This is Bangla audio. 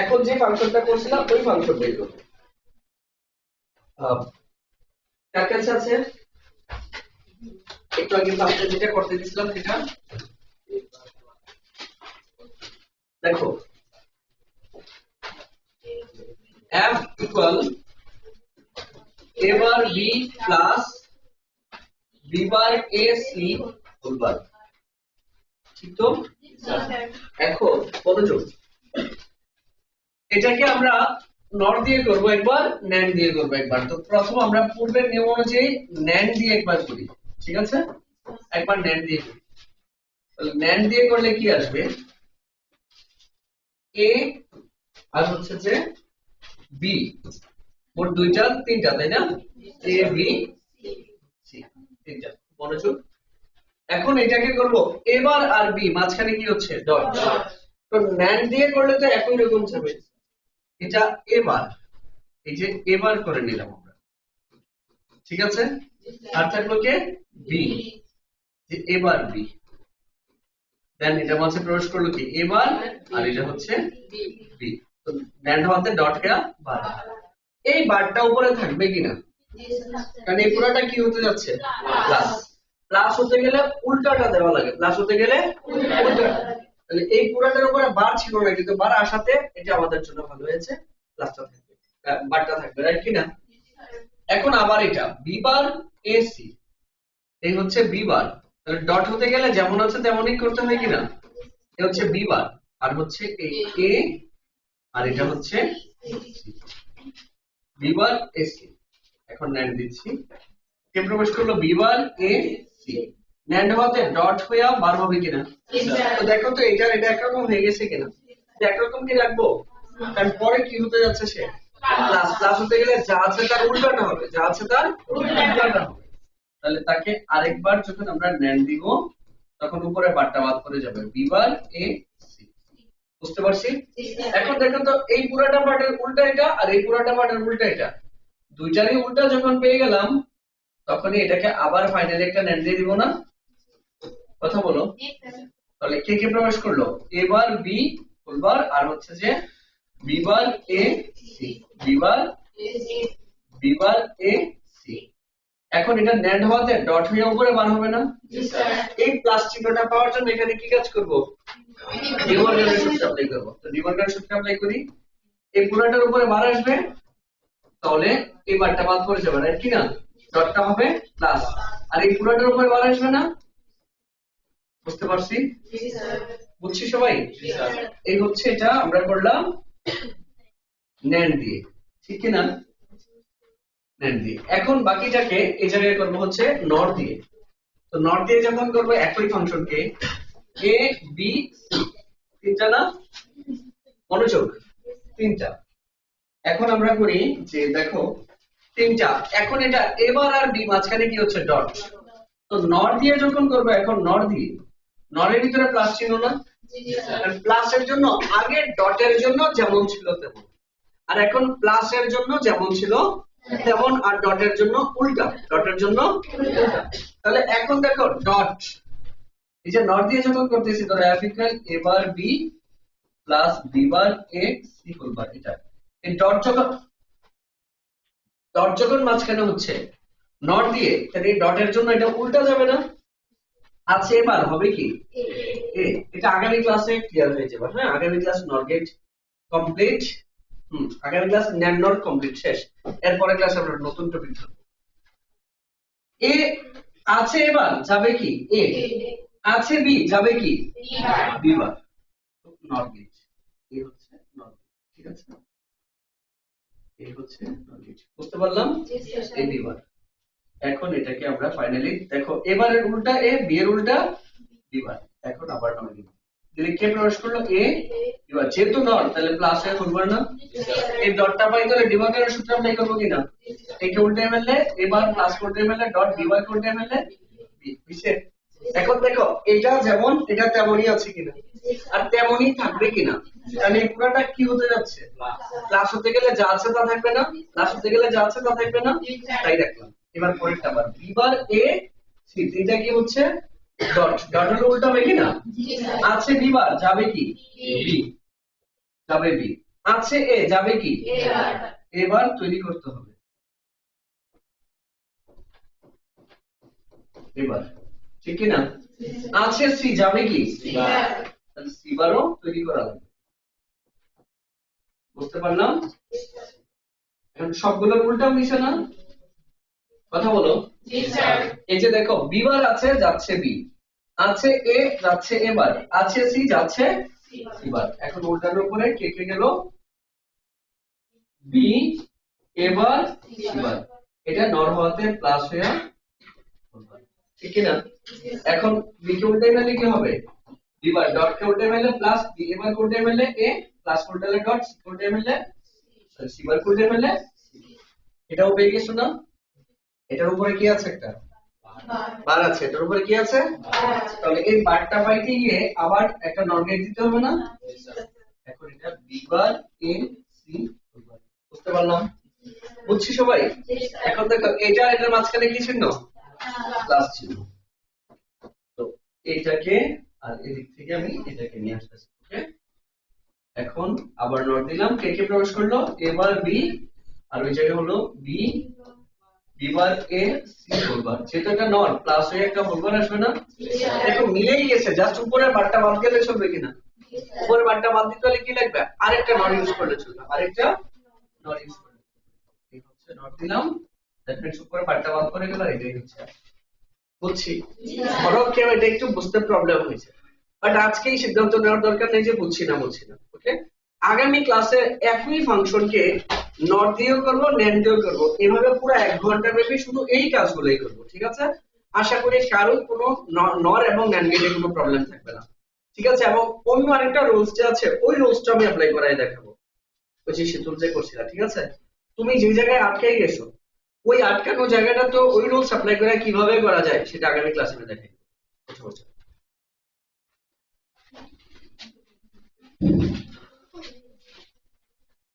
এখন যে ফাংশনটা করছিলাম, ওই ফাংশনটাই করব। কার কাছে আছে? একটু আগে ফাংশন যেটা করতে দিছিলাম সেটা? দেখো। F equal a bar b plus b bar a c whole bar ঠিক প্রথম আমরা পূর্বের নিয়ম অনুযায়ী ন্যান দিয়ে একবার করি, ঠিক আছে? একবার ন্যান দিয়ে করি। ন্যান দিয়ে করলে কি আসবে? এ আর হচ্ছে যে বি মোট দুইটা, তিনটা, তাই না? এ বি তিনটা। মনোযোগ এখন এটাকে করব এবার আর বি মাঝখানে কি হচ্ছে? ডট তো ন্যান দিয়ে করলে তো একই রকম যাবে এটা এবার এই যে এবার করে নিলাম আমরা। ঠিক আছে? আর থাকল কে? বি যে এবার বি দেন এটা মাঝে প্রবেশ করল কি? এবার আর এটা হচ্ছে বি তো ন্যান্ড হওয়াতে ডট কে বার। এই বারটা উপরে থাকবে কিনা? কারণ এই পুরোটা কি হতে যাচ্ছে? প্লাস প্লাস হতে গেলে উল্টাটা দেওয়া লাগে। প্লাস হতে গেলে তাহলে এই পুরাটার উপরে বার ছিল না, কিন্তু বার আসাতে এটা আমাদের জন্য ভালো হয়েছে। প্লাসটা থাকবে। বারটা থাকবে রাইট কিনা? এখন আবার এটা বি বার এ সি এই হচ্ছে বি বার তাহলে ডট হতে গেলে যেমন আছে তেমনই করতে হয় কিনা? এ হচ্ছে বি বার আর হচ্ছে এই এ আর এটা হচ্ছে বি বার এ সি এখন ন্যান্ড দিচ্ছি। কে প্রবেশ করল B bar A C NAND হওয়াতে ডট হয়ে বার হবে কিনা তো দেখো তো এটার এটা একরকম হয়ে গেছে কিনা একরকম কি রাখব কারণ পরে কি হতে যাচ্ছে সে প্লাস প্লাস হতে গেলে যা আছে তার উল্টাটা হবে যা আছে তার উল্টাটা হবে তাহলে তাকে আরেকবার যখন আমরা ন্যান্ড দিব তখন উপরে বারটা বাদ করে যাবে বি বার এ সি বুঝতে পারছি এখন দেখো তো এই পুরাটা পার্টের উল্টা এটা আর এই পুরাটা পার্টের উল্টা এটা দুইটারই উল্টা যখন পেয়ে গেলাম তখনই এটাকে আবার ফাইনালি একটা ন্যান্ড দিয়ে দিব না? কথা বলো। তাহলে কে কে প্রবেশ করল? এবার বি ফুলবার আর হচ্ছে যে B bar A C B bar B bar A C এখন এটা ন্যান্ড হওয়াতে ডট হয়ে উপরে বার হবে না? এই প্লাস চিহ্নটা পাওয়ার জন্য এখানে কি কাজ করব? ডিমর্গানের সূত্র অ্যাপ্লাই করব। তো ডিমর্গানের সূত্র অ্যাপ্লাই করি। এই পুরোটার উপরে বার আসবে তাহলে এই বারটা বাদ করে যাবে না কি না ডটটা হবে প্লাস আর এই পুরোটার উপরে বার আসবে না? বুঝতে পারছি? বুঝছি সবাই? এই হচ্ছে এটা আমরা করলাম ন্যান্ড দিয়ে। ঠিক কি না? ন্যান্ড দিয়ে। এখন বাকিটাকে এই জায়গায় করব হচ্ছে নর দিয়ে। তো নর দিয়ে যখন করব একই ফাংশনকে এ বি তিনটা না? মনোযোগ। তিনটা। এখন আমরা করি যে দেখো তিনটা। এখন এটা এবার আর বি মাঝখানে কি হচ্ছে ডট তো নর দিয়ে যখন করব, এখন নর দিয়ে। নরের ভিতরে প্লাস চিহ্ন না? প্লাসের জন্য আগে ডটের জন্য যেমন ছিল তেমন। আর এখন প্লাসের জন্য যেমন ছিল তেমন, আর ডটের জন্য উল্টা। ডটের জন্য তাহলে এখন দেখো ডট এই যে নট দিয়ে যখন করতেছি, ধরো F equal A bar B plus B bar A C whole bar এটা। এই ডট যখন ডট যখন মাঝখানে হচ্ছে নট দিয়ে তাহলে এই ডটের জন্য এটা উল্টা যাবে না? আছে এবার হবে কি? এ এটা আগামী ক্লাসে ক্লিয়ার হয়ে যাবে। হ্যাঁ আগামী class not gate complete hmm আগামী ক্লাস ন্যান নট কমপ্লিট শেষ। এরপরে ক্লাস আমরা নতুন টপিক ধরব। এ আছে এবার যাবে কি? এ আছে বি যাবে কি? B bar. Not gate. A হচ্ছে নট ঠিক আছে? এই হচ্ছে বুঝতে পারলাম? এই এখন এটাকে আমরা ফাইনালি দেখো এবারের উল্টা এ বি এর উল্টা বি বার। এখন আবার নামে দিব দিলে কে প্রবেশ করল? এ এবার যেহেতু নট তাহলে প্লাস হয়ে খুলবার না। এই ডটটা পাই তাহলে ডিভাইডারের সূত্র অ্যাপ্লাই করব কিনা? একে উল্টে ফেললে এবার প্লাস করতে ফেললে ডট ডিভাইড করতে ফেললে বিশেষ এখন দেখো এটা যেমন এটা তেমনই আছে কিনা? আর তেমনই থাকবে কিনা? কারণ এই পুরাটা কি হতে যাচ্ছে? প্লাস হতে গেলে যা আছে তা থাকবে না প্লাস হতে গেলে যা আছে তা থাকবে না। তাই রাখলাম এবার পরেরটা আবার। বি বার এ তিনটা কি হচ্ছে? ডট ডট হলে উল্টো হবে কি না আছে বি বার যাবে কি? বি যাবে বি আছে এ যাবে কি? এবার তৈরি করতে হবে। এবার ঠিক কি না আছে সি যাবে কি? তাহলে সি বারও তৈরি করা বুঝতে পারলাম? এখন সবগুলোর উল্টা মিশে না? কথা বলো। এই যে দেখো বি বার আছে যাচ্ছে বি। আছে এ যাচ্ছে এবার আছে সি যাচ্ছে এবার এখন উল্টার উপরে কে কে গেল? বি এবার এবার এটা নর হওয়াতে প্লাস হয়ে ঠিক না এখন বি কে উল্টে মেলে কি হবে? বিবার ডট কে উল্টে মেলে প্লাস বি এবার উল্টে মেলে এ প্লাস উল্টে মেলে ডট উল্টে মেলে সি বার উল্টে মেলে এটাও পেয়ে গেছো না এটার উপরে কি আছে একটা? বার আছে। এটার উপরে কি আছে? তাহলে এই বারটা পাইতে গিয়ে আবার একটা নর্গেট দিতে হবে না? এখন এটা বি বার এ সি বুঝতে পারলাম? বুঝছি সবাই? এখন দেখো এটা এটার মাঝখানে কি চিহ্ন প্লাস চিহ্ন তো এইটাকে আর এদিক থেকে আমি এটাকে নিয়ে আসতেছি ওকে এখন আবার নট দিলাম, কে কে প্রবেশ করল? এবার বি আর ওই জায়গায় হলো B B bar A C whole bar যেহেতু এটা নট প্লাস হয়ে একটা হোলবার আসবে না? দেখো, মিলেই গেছে জাস্ট উপরের বারটা বাদ গেলে চলবে কিনা? উপরের বারটা বাদ দিতে হলে কি লাগবে? আরেকটা নট ইউজ করলে চলবে, আরেকটা নট ইউজ করলে। এই হচ্ছে নট দিলাম দ্যাট মিন্স উপরে বারটা বাদ করে গেল, এটাই হচ্ছে। বুঝছি। ধরো কেউ এটা একটু বুঝতে প্রবলেম হয়েছে। বাট আজকে এই সিদ্ধান্ত নেওয়ার দরকার নেই যে বুঝছি না বুঝছি না ওকে আগামী ক্লাসে একই ফাংশনকে নট দিয়েও করব ন্যান দিয়েও করব। এভাবে পুরো এক ঘণ্টা ব্যাপী শুধু এই কাজগুলোই করব, ঠিক আছে? আশা করি কারোর কোনো নর এবং ন্যান গেটে কোনো প্রবলেম থাকবে না। ঠিক আছে? এবং অন্য আরেকটা রুলস যে আছে, ওই রুলসটা আমি অ্যাপ্লাই করাই দেখাবো। ওই যে শীতল যে করছিলাম ঠিক আছে? তুমি যে জায়গায় আটকে গেছো ওই আটকানো জায়গাটা তো ওই রুল সাপ্লাই করে কীভাবে করা যায় সেটা আগামী ক্লাসে আমি দেখাই কথা